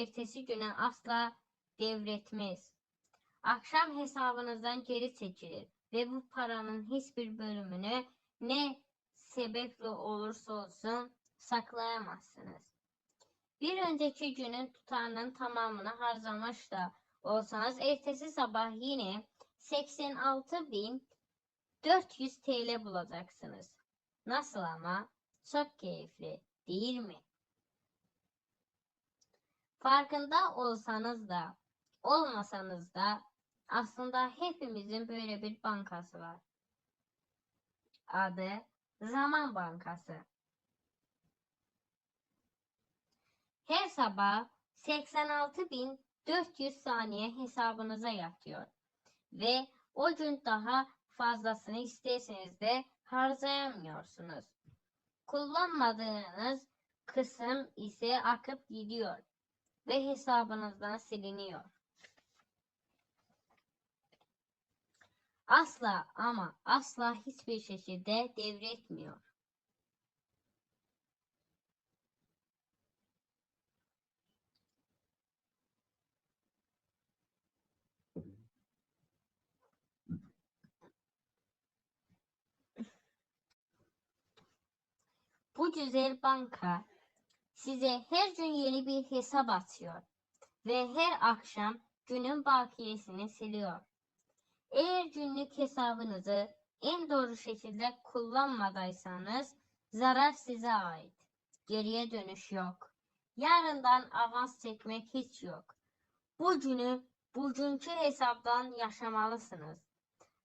ertesi güne asla devretmez. Akşam hesabınızdan geri çekilir ve bu paranın hiçbir bölümünü ne sebeple olursa olsun saklayamazsınız. Bir önceki günün tutarının tamamını harcamış da olsanız ertesi sabah yine 86.400 TL bulacaksınız. Nasıl ama? Çok keyifli, değil mi? Farkında olsanız da, olmasanız da aslında hepimizin böyle bir bankası var. Adı Zaman Bankası. Her sabah 86.400 saniye hesabınıza yatıyor ve o gün daha fazlasını isterseniz de harcayamıyorsunuz. Kullanmadığınız kısım ise akıp gidiyor ve hesabınızdan siliniyor. Asla ama asla hiçbir şekilde devretmiyor. Bu güzel banka size her gün yeni bir hesap açıyor ve her akşam günün bakiyesini siliyor. Eğer günlük hesabınızı en doğru şekilde kullanmadıysanız zarar size ait. Geriye dönüş yok. Yarından avans çekmek hiç yok. Bu günü bugünkü hesaptan yaşamalısınız.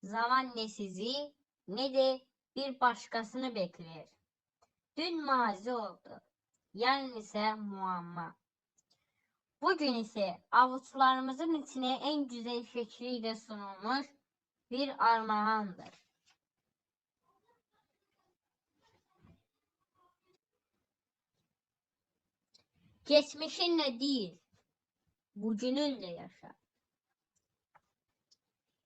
Zaman ne sizi ne de bir başkasını bekler. Dün mazi oldu. Yarın ise muamma. Bugün ise avuçlarımızın içine en güzel şekliyle sunulmuş bir armağandır. Geçmişinle değil, bugününle yaşa.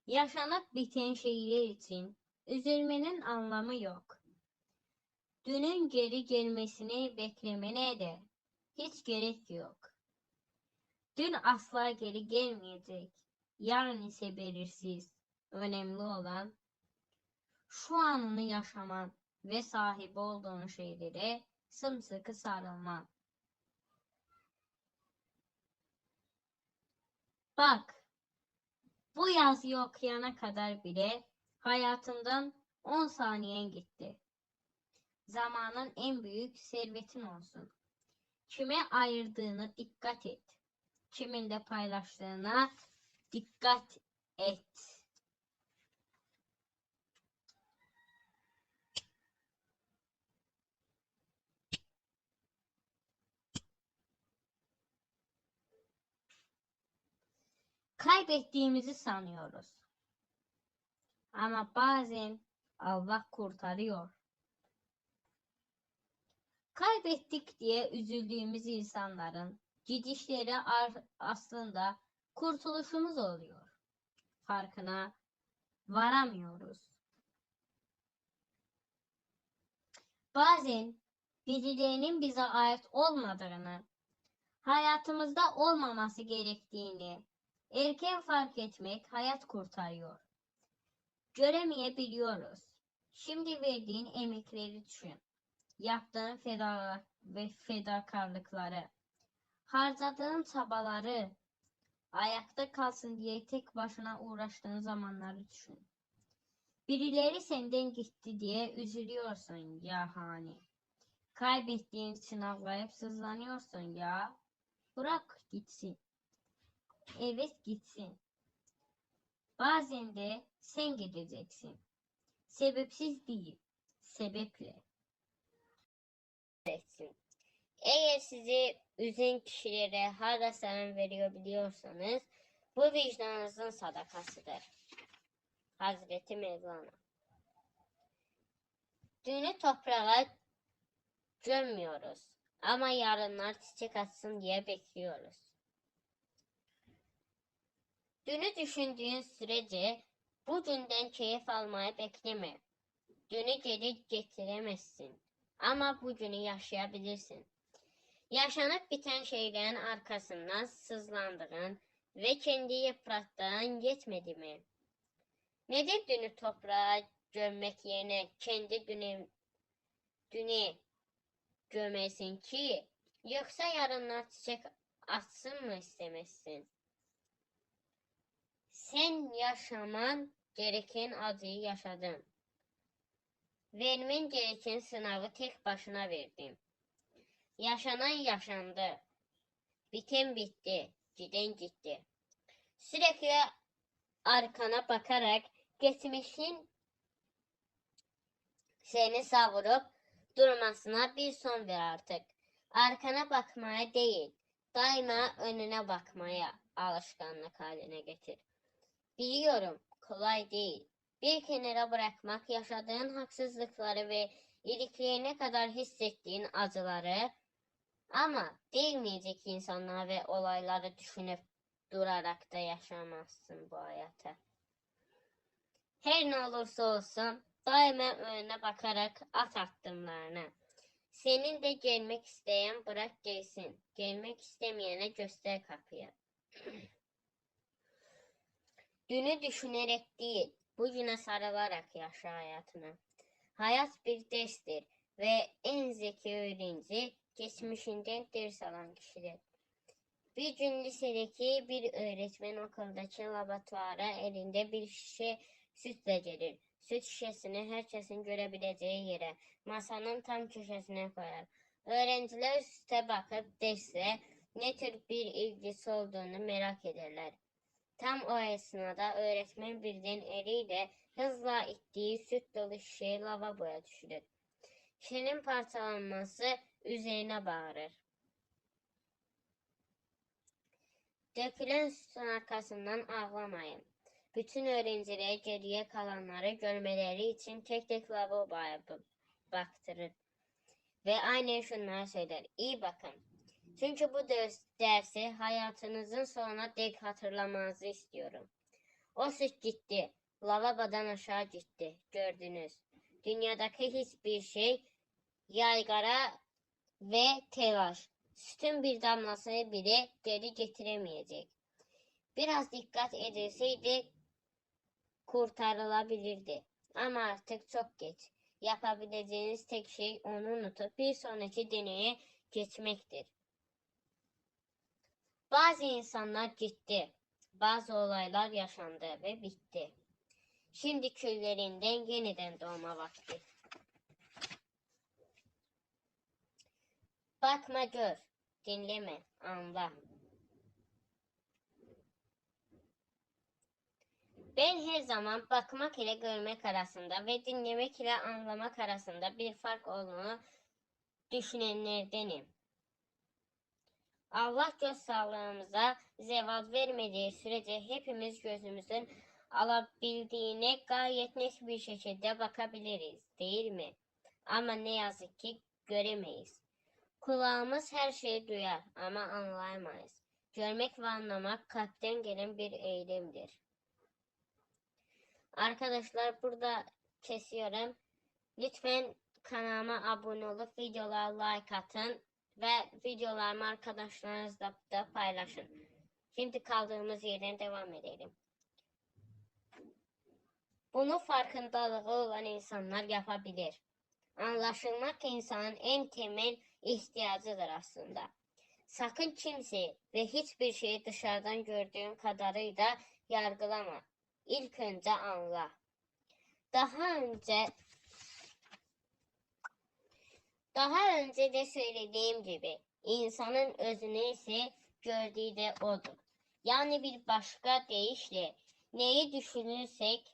Yaşanıp biten şeyler için üzülmenin anlamı yok. Dünün geri gelmesini beklemene de hiç gerek yok. Dün asla geri gelmeyecek. Yarın ise belirsiz. Önemli olan şu anını yaşaman ve sahip olduğun şeylere sımsıkı sarılman. Bak, bu yazıyı okuyana kadar bile hayatından 10 saniyen gitti. Zamanın en büyük servetin olsun. Kime ayırdığını dikkat et. Kiminle paylaştığına dikkat et. Kaybettiğimizi sanıyoruz. Ama bazen Allah kurtarıyor. Kaybettik diye üzüldüğümüz insanların gidişleri aslında kurtuluşumuz oluyor. Farkına varamıyoruz. Bazen birilerinin bize ait olmadığını, hayatımızda olmaması gerektiğini erken fark etmek hayat kurtarıyor. Göremeyebiliyoruz. Şimdi verdiğin emekleri düşün. Yaptığın feda ve fedakarlıkları, harcadığın çabaları, ayakta kalsın diye tek başına uğraştığın zamanları düşün. Birileri senden gitti diye üzülüyorsun ya hani. Kaybettiğin için ağlayıp sızlanıyorsun ya. Bırak gitsin. Evet gitsin. Bazen de sen gideceksin. Sebepsiz değil, sebeple. Etsin. Eğer sizi üzen kişilere hala selam veriyor biliyorsanız bu vicdanınızın sadakasıdır. Hazreti Mevlana. Dünü toprağa gömmüyoruz ama yarınlar çiçek açsın diye bekliyoruz. Dünü düşündüğün sürece bugünden keyif almayı bekleme. Dünü geri getiremezsin ama bugünü yaşayabilirsin. Yaşanıp biten şeylerin arkasından sızlandığın ve kendi yıprattığın yetmedi mi? Neden dünü toprağa gömmek yerine kendi dünü, dünü gömesin ki? Yoksa yarınlar çiçek açsın mı istemezsin? Sen yaşaman gereken acıyı yaşadın. Vermen gereken sınavı tek başına verdin. Yaşanan yaşandı. Biten bitti. Giden gitti. Sürekli arkana bakarak geçmişin seni savurup durmasına bir son ver artık. Arkana bakmaya değil, daima önüne bakmaya alışkanlık haline getir. Biliyorum, kolay değil. Bir kenara bırakmak yaşadığın haksızlıkları ve iliklerine kadar hissettiğin acıları ama değmeyecek insanlar ve olayları düşünüp durarak da yaşamazsın bu hayatı. Her ne olursa olsun daima önüne bakarak at attımlarını. Senin de gelmek isteyen bırak gelsin. Gelmek istemeyene göster kapıyı. Dünü düşünerek değil, bugüne sarılarak yaşa hayatını. Hayat bir derstir ve en zeki öğrenci geçmişinden ders alan kişidir. Bir gün lisedeki bir öğretmen okuldaki laboratuvara elinde bir şişe sütle gelir. Süt şişesini herkesin görebileceği yere, masanın tam köşesine koyar. Öğrenciler süte bakıp dersle ne tür bir ilgisi olduğunu merak ederler. Tam o esnada öğretmen birden eliyle hızla ittiği süt dolu şişeyi lavaboya düşürür. Şişenin parçalanması üzerine bağırır. Dökülen sütün arkasından ağlamayın. Bütün öğrenciler geriye kalanları görmeleri için tek tek lavaboya baktırır. Ve aynen şunları söyler. İyi bakın. Çünkü bu ders, dersi hayatınızın sonuna dek hatırlamanızı istiyorum. O süt gitti. Lavabodan aşağı gitti. Gördünüz. Dünyadaki hiçbir şey yaygara ve telaş. Sütün bir damlasını bile geri getiremeyecek. Biraz dikkat edilseydi kurtarılabilirdi. Ama artık çok geç. Yapabileceğiniz tek şey onu unutup bir sonraki deneye geçmektir. Bazı insanlar gitti. Bazı olaylar yaşandı ve bitti. Şimdi küllerinden yeniden doğma vakti. Bakma gör, dinleme, anla. Ben her zaman bakmak ile görmek arasında ve dinlemek ile anlamak arasında bir fark olduğunu düşünenlerdenim. Allah göz sağlığımıza zeval vermediği sürece hepimiz gözümüzün alabildiğine gayet net bir şekilde bakabiliriz, değil mi? Ama ne yazık ki göremeyiz. Kulağımız her şeyi duyar ama anlayamayız. Görmek ve anlamak kalpten gelen bir eylemdir. Arkadaşlar burada kesiyorum. Lütfen kanalıma abone olup videolara like atın ve videolarımı arkadaşlarınızla da paylaşın. Şimdi kaldığımız yerden devam edelim. Bunu farkındalığı olan insanlar yapabilir. Anlaşılmak insanın en temel ihtiyacıdır aslında. Sakın kimseyi ve hiçbir şeyi dışarıdan gördüğün kadarıyla yargılama. İlk önce anla. Daha önce daha önce de söylediğim gibi insanın özünü ise gördüğü de odur. Yani bir başka deyişle neyi düşünürsek